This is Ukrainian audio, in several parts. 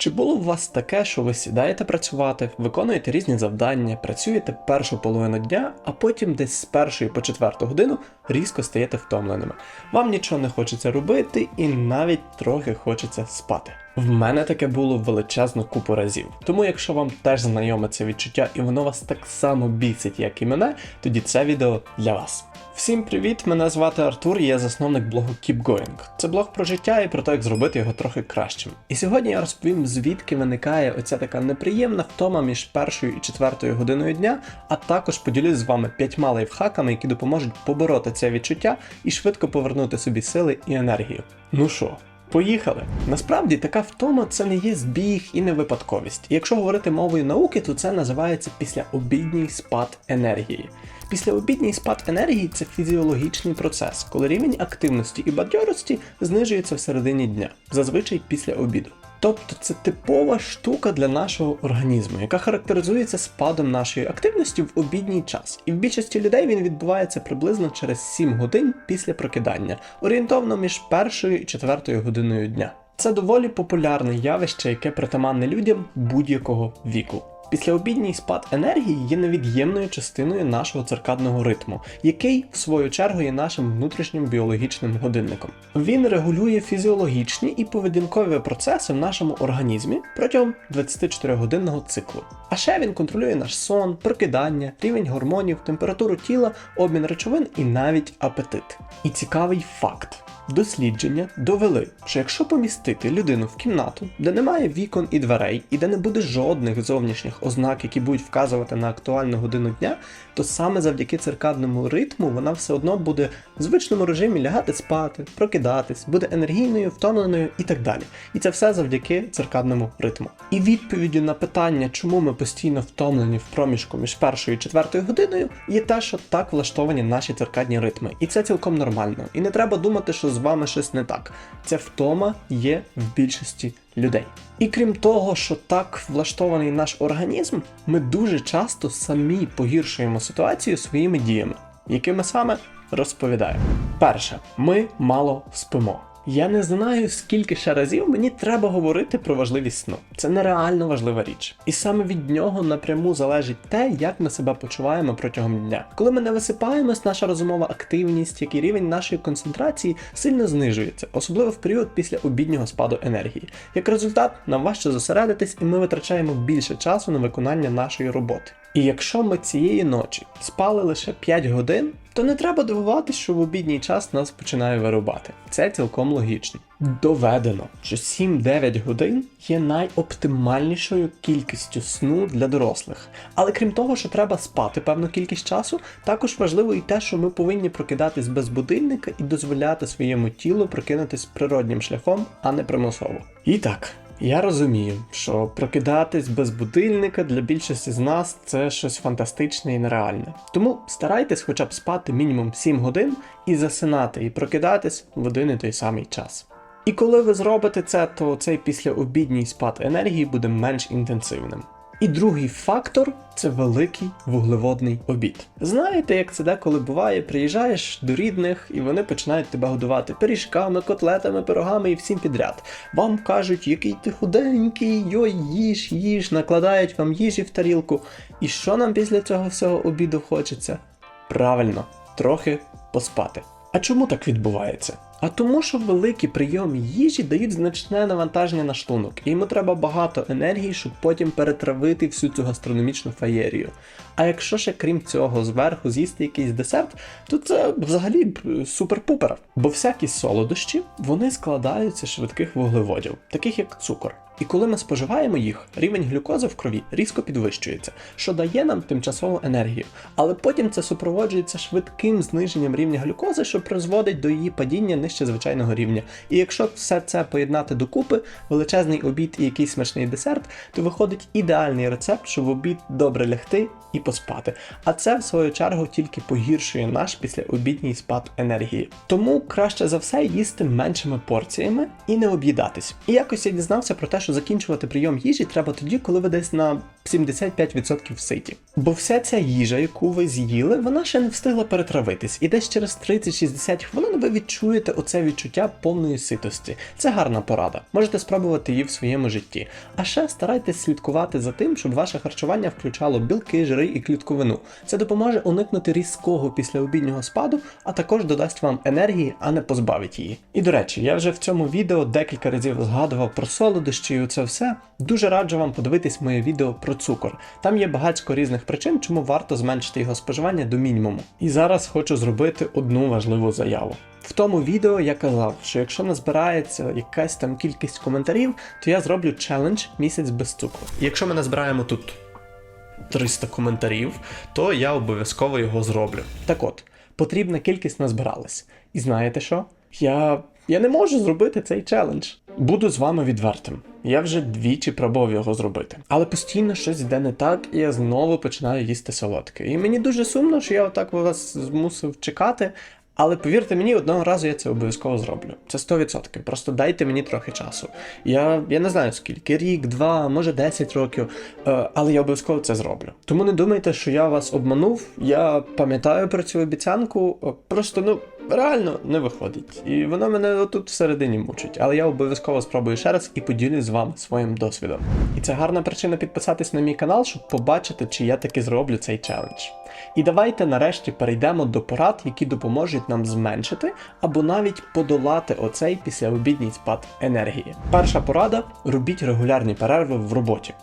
Чи було у вас таке, що ви сідаєте працювати, виконуєте різні завдання, працюєте першу половину дня, а потім десь з першої по четверту годину різко стаєте втомленими? Вам нічого не хочеться робити і навіть трохи хочеться спати. В мене таке було величезну купу разів. Тому, якщо вам теж знайоме це відчуття і воно вас так само бісить, як і мене, тоді це відео для вас. Всім привіт! Мене звати Артур, і я засновник блогу Keep Going. Це блог про життя і про те, як зробити його трохи кращим. І сьогодні я розповім, звідки виникає оця така неприємна втома між першою і четвертою годиною дня, а також поділюсь з вами п'ятьма лайфхаками, які допоможуть побороти це відчуття і швидко повернути собі сили і енергію. Ну що? Поїхали. Насправді така втома це не є збіг і не випадковість. Якщо говорити мовою науки, то це називається післяобідній спад енергії. Післяобідній спад енергії це фізіологічний процес, коли рівень активності і бадьорості знижується в середині дня, зазвичай після обіду. Тобто це типова штука для нашого організму, яка характеризується спадом нашої активності в обідній час. І в більшості людей він відбувається приблизно через 7 годин після прокидання, орієнтовно між першою і четвертою годиною дня. Це доволі популярне явище, яке притаманне людям будь-якого віку. Післяобідній спад енергії є невід'ємною частиною нашого циркадного ритму, який, в свою чергу, є нашим внутрішнім біологічним годинником. Він регулює фізіологічні і поведінкові процеси в нашому організмі протягом 24-годинного циклу. А ще він контролює наш сон, прокидання, рівень гормонів, температуру тіла, обмін речовин і навіть апетит. І цікавий факт. Дослідження довели, що якщо помістити людину в кімнату, де немає вікон і дверей, і де не буде жодних зовнішніх ознак, які будуть вказувати на актуальну годину дня, то саме завдяки циркадному ритму вона все одно буде в звичному режимі лягати спати, прокидатись, буде енергійною, втомленою і так далі. І це все завдяки циркадному ритму. І відповіддю на питання, чому ми постійно втомлені в проміжку між першою і четвертою годиною, є те, що так влаштовані наші циркадні ритми. І це цілком нормально. І не треба думати, що з вами щось не так. Ця втома є в більшості людей. І крім того, що так влаштований наш організм, ми дуже часто самі погіршуємо ситуацію своїми діями, якими саме розповідаємо. Перше, ми мало спимо. Я не знаю, скільки ще разів мені треба говорити про важливість сну. Це нереально важлива річ. І саме від нього напряму залежить те, як ми себе почуваємо протягом дня. Коли ми не висипаємось, наша розумова активність, як і рівень нашої концентрації сильно знижується, особливо в період після обіднього спаду енергії. Як результат, нам важче зосередитись, і ми витрачаємо більше часу на виконання нашої роботи. І якщо ми цієї ночі спали лише 5 годин, то не треба дивуватись, що в обідній час нас починає вирубати. Це цілком логічно. Доведено, що 7-9 годин є найоптимальнішою кількістю сну для дорослих. Але крім того, що треба спати певну кількість часу, також важливо і те, що ми повинні прокидатись без будильника і дозволяти своєму тілу прокинутись природнім шляхом, а не примусово. І так. Я розумію, що прокидатись без будильника для більшості з нас це щось фантастичне і нереальне. Тому старайтесь хоча б спати мінімум 7 годин і засинати, і прокидатись в один і той самий час. І коли ви зробите це, то цей післяобідній спад енергії буде менш інтенсивним. І другий фактор це великий вуглеводний обід. Знаєте, як це деколи буває, приїжджаєш до рідних і вони починають тебе годувати пиріжками, котлетами, пирогами і всім підряд. Вам кажуть, який ти худенький, йой, їж, їж, накладають вам їжі в тарілку. І що нам після цього всього обіду хочеться? Правильно, трохи поспати. А чому так відбувається? А тому, що великі прийоми їжі дають значне навантаження на шлунок, і йому треба багато енергії, щоб потім перетравити всю цю гастрономічну феєрію. А якщо ще крім цього зверху з'їсти якийсь десерт, то це взагалі супер-пупер. Бо всякі солодощі вони складаються з швидких вуглеводів, таких як цукор. І коли ми споживаємо їх, рівень глюкози в крові різко підвищується, що дає нам тимчасову енергію. Але потім це супроводжується швидким зниженням рівня глюкози, що призводить до її падіння нижче звичайного рівня. І якщо все це поєднати докупи, величезний обід і якийсь смачний десерт, то виходить ідеальний рецепт, щоб в обід добре лягти і поспати. А це, в свою чергу, тільки погіршує наш післяобідній спад енергії. Тому краще за все їсти меншими порціями і не об'їдатись. І якось я дізнався про те, що закінчувати прийом їжі треба тоді, коли ви десь на 75% ситі. Бо вся ця їжа, яку ви з'їли, вона ще не встигла перетравитись, і десь через 30-60 хвилин ви відчуєте оце відчуття повної ситості. Це гарна порада. Можете спробувати її в своєму житті. А ще старайтесь слідкувати за тим, щоб ваше харчування включало білки, жири і клітковину. Це допоможе уникнути різкого післяобіднього спаду, а також додасть вам енергії, а не позбавить її. І до речі, я вже в цьому відео декілька разів згадував про солодощі і це все. Дуже раджу вам подивитись моє відео про цукор. Там є багатько різних причин, чому варто зменшити його споживання до мінімуму. І зараз хочу зробити одну важливу заяву. В тому відео я казав, що якщо назбирається якась там кількість коментарів, то я зроблю челендж місяць без цукру. Якщо ми назбираємо тут 300 коментарів, то я обов'язково його зроблю. Так от, потрібна кількість назбиралась. І знаєте що? Я. Я не можу зробити цей челендж. Буду з вами відвертим. Я вже двічі пробував його зробити. Але постійно щось йде не так, і я знову починаю їсти солодке. І мені дуже сумно, що я отак вас змусив чекати. Але повірте мені, одного разу я це обов'язково зроблю. Це 100%. Просто дайте мені трохи часу. Я, я не знаю скільки, рік, два, може 10 років, е, але я обов'язково це зроблю. Тому не думайте, що я вас обманув. Я пам'ятаю про цю обіцянку. е, Просто ну реально не виходить. І воно мене отут всередині мучить. Але я обов'язково спробую ще раз і поділюсь з вами своїм досвідом. І це гарна причина підписатись на мій канал, щоб побачити, чи я таки зроблю цей челендж. І давайте нарешті перейдемо до порад, які допоможуть нам зменшити або навіть подолати оцей післяобідній спад енергії. Перша порада робіть регулярні перерви в роботі.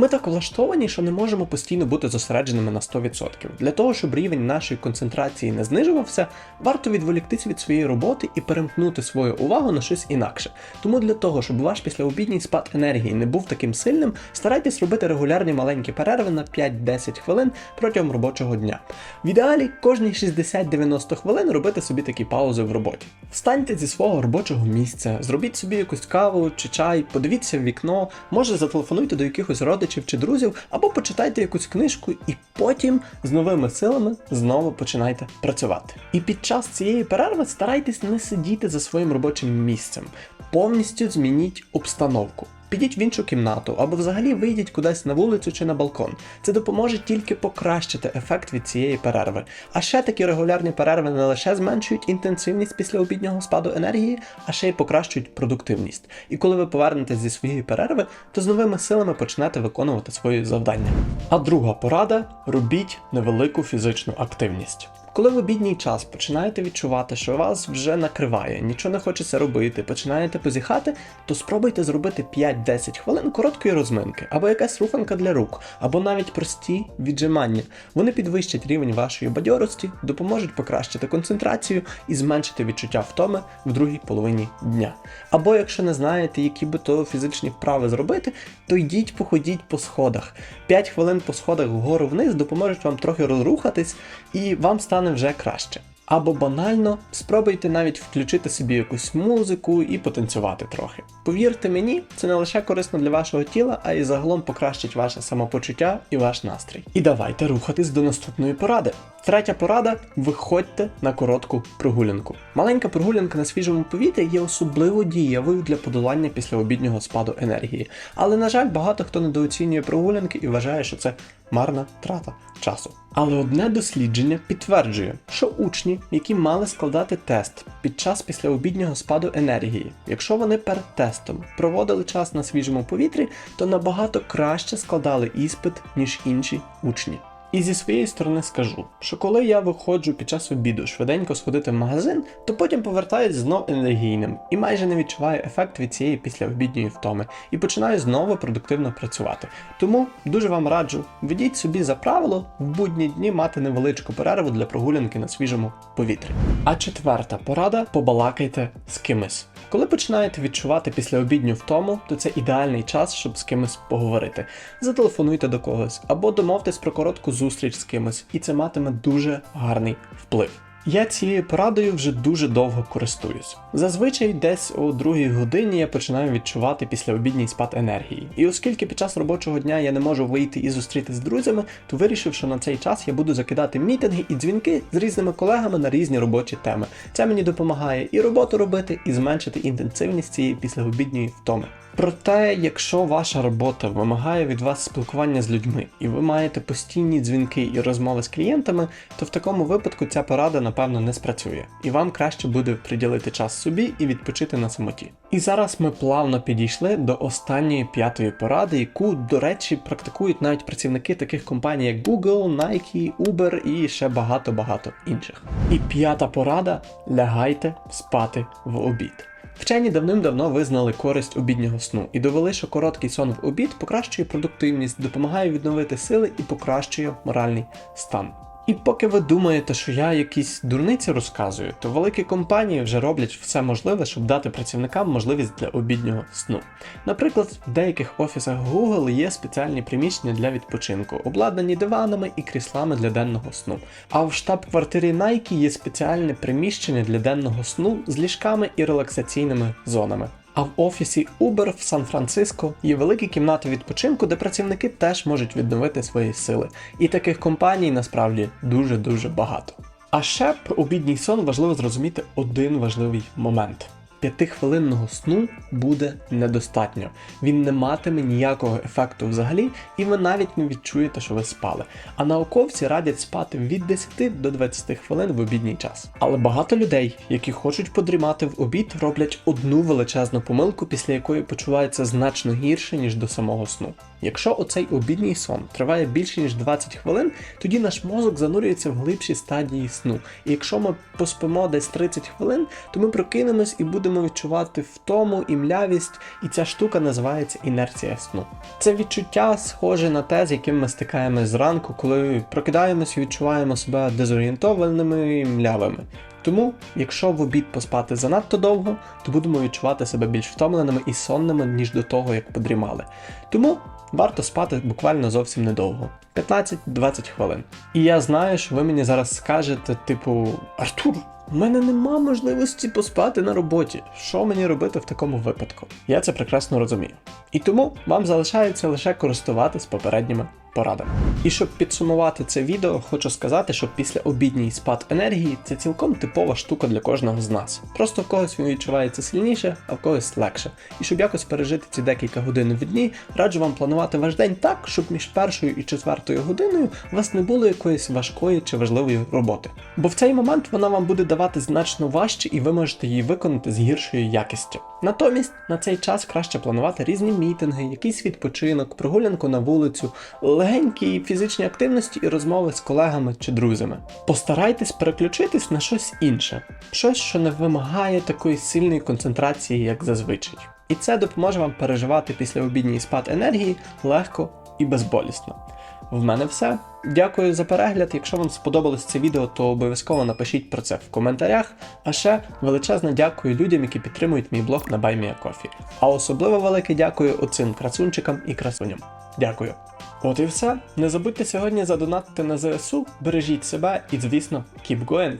Ми так влаштовані, що не можемо постійно бути зосередженими на 100%. Для того, щоб рівень нашої концентрації не знижувався, варто відволіктися від своєї роботи і перемкнути свою увагу на щось інакше. Тому для того, щоб ваш післяобідній спад енергії не був таким сильним, старайтесь робити регулярні маленькі перерви на 5-10 хвилин протягом робочого дня. В ідеалі кожні 60-90 хвилин робити собі такі паузи в роботі. Встаньте зі свого робочого місця, зробіть собі якусь каву чи чай, подивіться в вікно, може зателефонуйте до якихось родичів чи друзів, або почитайте якусь книжку, і потім з новими силами знову починайте працювати. І під час цієї перерви старайтесь не сидіти за своїм робочим місцем, повністю змініть обстановку. Підіть в іншу кімнату або взагалі вийдіть кудись на вулицю чи на балкон. Це допоможе тільки покращити ефект від цієї перерви. А ще такі регулярні перерви не лише зменшують інтенсивність після обіднього спаду енергії, а ще й покращують продуктивність. І коли ви повернетесь зі своєї перерви, то з новими силами почнете виконувати свої завдання. А друга порада робіть невелику фізичну активність. Коли в обідній час починаєте відчувати, що вас вже накриває, нічого не хочеться робити, починаєте позіхати, то спробуйте зробити 5-10 хвилин короткої розминки, або якась руханка для рук, або навіть прості віджимання. Вони підвищать рівень вашої бадьорості, допоможуть покращити концентрацію і зменшити відчуття втоми в другій половині дня. Або якщо не знаєте, які би то фізичні вправи зробити, то йдіть походіть по сходах. 5 хвилин по сходах вгору вниз допоможуть вам трохи розрухатись, і вам стане вже краще. Або банально спробуйте навіть включити собі якусь музику і потанцювати трохи. Повірте мені, це не лише корисно для вашого тіла, а й загалом покращить ваше самопочуття і ваш настрій. І давайте рухатись до наступної поради. Третя порада виходьте на коротку прогулянку. Маленька прогулянка на свіжому повітрі є особливо дієвою для подолання післяобіднього спаду енергії. Але, на жаль, багато хто недооцінює прогулянки і вважає, що це марна трата часу. Але одне дослідження підтверджує, що учні, які мали складати тест під час післяобіднього спаду енергії, якщо вони перед тестом проводили час на свіжому повітрі, то набагато краще складали іспит, ніж інші учні. І зі своєї сторони скажу, що коли я виходжу під час обіду швиденько сходити в магазин, то потім повертаюсь знов енергійним і майже не відчуваю ефект від цієї післяобідньої втоми і починаю знову продуктивно працювати. Тому дуже вам раджу, ведіть собі за правило в будні дні мати невеличку перерву для прогулянки на свіжому повітрі. А четверта порада побалакайте з кимось. Коли починаєте відчувати післяобідню втому, то це ідеальний час, щоб з кимось поговорити. Зателефонуйте до когось або домовтесь про коротку зустріч з кимось, і це матиме дуже гарний вплив. Я цією порадою вже дуже довго користуюсь. Зазвичай десь о другій годині я починаю відчувати післяобідній спад енергії. І оскільки під час робочого дня я не можу вийти і зустрітися з друзями, то вирішив, що на цей час я буду закидати мітинги і дзвінки з різними колегами на різні робочі теми. Це мені допомагає і роботу робити, і зменшити інтенсивність цієї післяобідньої втоми. Проте, якщо ваша робота вимагає від вас спілкування з людьми, і ви маєте постійні дзвінки і розмови з клієнтами, то в такому випадку ця порада, напевно, не спрацює, і вам краще буде приділити час собі і відпочити на самоті. І зараз ми плавно підійшли до останньої п'ятої поради, яку, до речі, практикують навіть працівники таких компаній, як Google, Nike, Uber і ще багато-багато інших. І п'ята порада лягайте спати в обід. Вчені давним-давно визнали користь обіднього сну і довели, що короткий сон в обід покращує продуктивність, допомагає відновити сили і покращує моральний стан. І поки ви думаєте, що я якісь дурниці розказую, то великі компанії вже роблять все можливе, щоб дати працівникам можливість для обіднього сну. Наприклад, в деяких офісах Google є спеціальні приміщення для відпочинку, обладнані диванами і кріслами для денного сну. А в штаб-квартирі Nike є спеціальне приміщення для денного сну з ліжками і релаксаційними зонами. А в офісі Uber в Сан-Франциско є великі кімнати відпочинку, де працівники теж можуть відновити свої сили. І таких компаній насправді дуже-дуже багато. А ще про обідній сон важливо зрозуміти один важливий момент. П'ятихвилинного сну буде недостатньо. Він не матиме ніякого ефекту взагалі, і ви навіть не відчуєте, що ви спали. А науковці радять спати від 10 до 20 хвилин в обідній час. Але багато людей, які хочуть подрімати в обід, роблять одну величезну помилку, після якої почуваються значно гірше, ніж до самого сну. Якщо оцей обідній сон триває більше ніж 20 хвилин, тоді наш мозок занурюється в глибші стадії сну. І якщо ми поспимо десь 30 хвилин, то ми прокинемось і будемо відчувати втому і млявість, і ця штука називається інерція сну. Це відчуття схоже на те, з яким ми стикаємось зранку, коли прокидаємось і відчуваємо себе дезорієнтованими і млявими. Тому, якщо в обід поспати занадто довго, то будемо відчувати себе більш втомленими і сонними, ніж до того, як подрімали. Тому варто спати буквально зовсім недовго 15-20 хвилин. І я знаю, що ви мені зараз скажете, типу, Артур, у мене нема можливості поспати на роботі. Що мені робити в такому випадку? Я це прекрасно розумію. І тому вам залишається лише користуватись попередніми порадами. І щоб підсумувати це відео, хочу сказати, що після обідній спад енергії це цілком типова штука для кожного з нас. Просто в когось він відчувається сильніше, а в когось легше. І щоб якось пережити ці декілька годин в дні, раджу вам планувати ваш день так, щоб між першою і четвертою годиною у вас не було якоїсь важкої чи важливої роботи. Бо в цей момент вона вам буде давати значно важче, і ви можете її виконати з гіршою якістю. Натомість на цей час краще планувати різні мітинги, якийсь відпочинок, прогулянку на вулицю, легенькі фізичні активності і розмови з колегами чи друзями. Постарайтесь переключитись на щось інше, щось, що не вимагає такої сильної концентрації, як зазвичай. І це допоможе вам переживати після обідній спад енергії легко і безболісно. В мене все. Дякую за перегляд. Якщо вам сподобалось це відео, то обов'язково напишіть про це в коментарях. А ще величезне дякую людям, які підтримують мій блог на BuyMeACoffee. А особливо велике дякую оцим красунчикам і красуням. Дякую. От і все. Не забудьте сьогодні задонатити на ЗСУ, бережіть себе і, звісно, keep going!